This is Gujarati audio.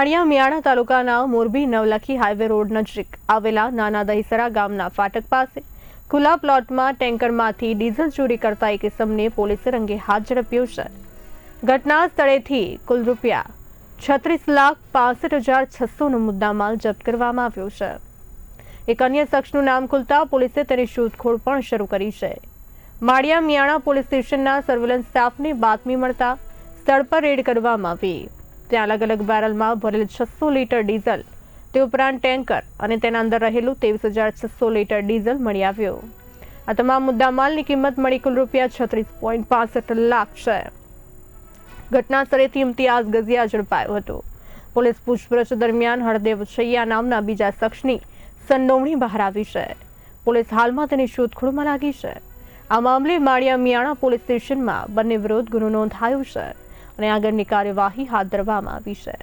માળિયા મિયાણા તાલુકાના મોરબી નવલખી હાઈવે રોડ નજીક આવેલા નાના દહીસરા ગામના ફાટક પાસે ખુલ્લા પ્લોટમાં ટેન્કરમાંથી ડીઝલ ચોરી કરતા એક ઇસમને પોલીસે રંગે હાથ ઝડપ્યો છે. ઘટના સ્થળેથી કુલ રૂપિયા છત્રીસ લાખ પાસઠ હજાર છસોનો મુદ્દામાલ જપ્ત કરવામાં આવ્યો છે. એક અન્ય શખ્સનું નામ ખુલતા પોલીસે તેની શોધખોળ પણ શરૂ કરી છે. માળિયા મિયાણા પોલીસ સ્ટેશનના સર્વેલન્સ સ્ટાફને બાતમી મળતા સ્થળ પર રેડ કરવામાં આવી. ત્યાં અલગ અલગ બેરલમાં ભરેલ છસો લીટર ડીઝલ, તે ઉપરાંત ટેન્કર અને તેના અંદર રહેલું ત્રેવીસ હજાર છસો લીટર ડીઝલ મળી આવ્યું. આ તમામ મુદ્દામાલની કિંમત મળી કુલ રૂપિયા છત્રીસ પોઈન્ટ પાસઠ લાખ છે. ઘટના સ્થળેથી ઇમ્તિયાઝ ગઝિયા ઝડપાયો હતો. પોલીસ પૂછપરછ દરમિયાન હરદેવ છૈયા નામના બીજા શખ્સની સંડોવણી બહાર આવી છે. પોલીસ હાલમાં તેની શોધખોળમાં લાગી છે. આ મામલે માળિયા મિયાણા પોલીસ સ્ટેશનમાં બંને વિરોધ ગુનો નોંધાયો છે. અને આગળની કાર્યવાહી હાથ ધરવામાં આવી છે.